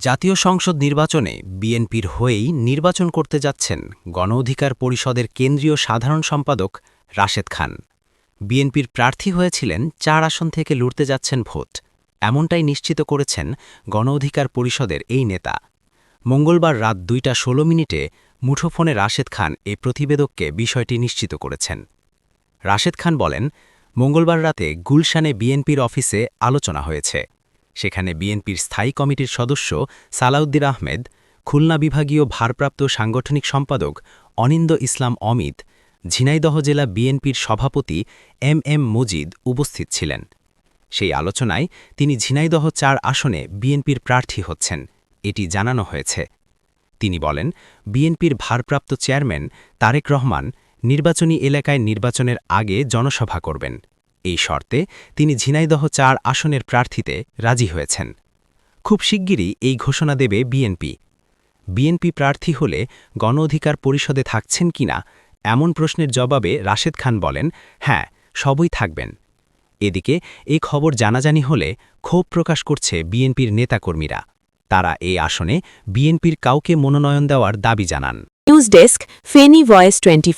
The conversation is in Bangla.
জাতীয় সংসদ নির্বাচনে বিএনপির হয়েই নির্বাচন করতে যাচ্ছেন গণ অধিকার পরিষদের কেন্দ্রীয় সাধারণ সম্পাদক রাশেদ খান। বিএনপির প্রার্থী হয়েছিলেন চার আসন থেকে লড়তে যাচ্ছেন ভোট। এমনটাই নিশ্চিত করেছেন গণ অধিকার পরিষদের এই নেতা। মঙ্গলবার রাত দুইটা ষোলো মিনিটে মুঠোফোনে রাশেদ খান এ প্রতিবেদককে বিষয়টি নিশ্চিত করেছেন। রাশেদ খান বলেন, মঙ্গলবার রাতে গুলশানে বিএনপির অফিসে আলোচনা হয়েছে। সেখানে বিএনপির স্থায়ী কমিটির সদস্য সালাউদ্দিন আহমেদ, খুলনা বিভাগীয় ভারপ্রাপ্ত সাংগঠনিক সম্পাদক অনিন্দ ইসলাম অমিত, ঝিনাইদহ জেলা বিএনপির সভাপতি এম এম মজিদ উপস্থিত ছিলেন। সেই আলোচনায় তিনি ঝিনাইদহ চার আসনে বিএনপির প্রার্থী হচ্ছেন, এটি জানানো হয়েছে। তিনি বলেন, বিএনপির ভারপ্রাপ্ত চেয়ারম্যান তারেক রহমান নির্বাচনী এলাকায় নির্বাচনের আগে জনসভা করবেন। এই শর্তে তিনি ঝিনাইদহ চার আসনের প্রার্থীতে রাজি হয়েছেন। খুব শিগগিরই এই ঘোষণা দেবে বিএনপি। বিএনপি প্রার্থী হলে গণ অধিকার পরিষদে থাকছেন কিনা এমন প্রশ্নের জবাবে রাশেদ খান বলেন হ্যাঁ সবই থাকবেন। এদিকে এই খবর জানাজানি হলে ক্ষোভ প্রকাশ করছে বিএনপির নেতাকর্মীরা। তারা এই আসনে বিএনপির কাউকে মনোনয়ন দেওয়ার দাবি জানান। News desk Feni voice twenty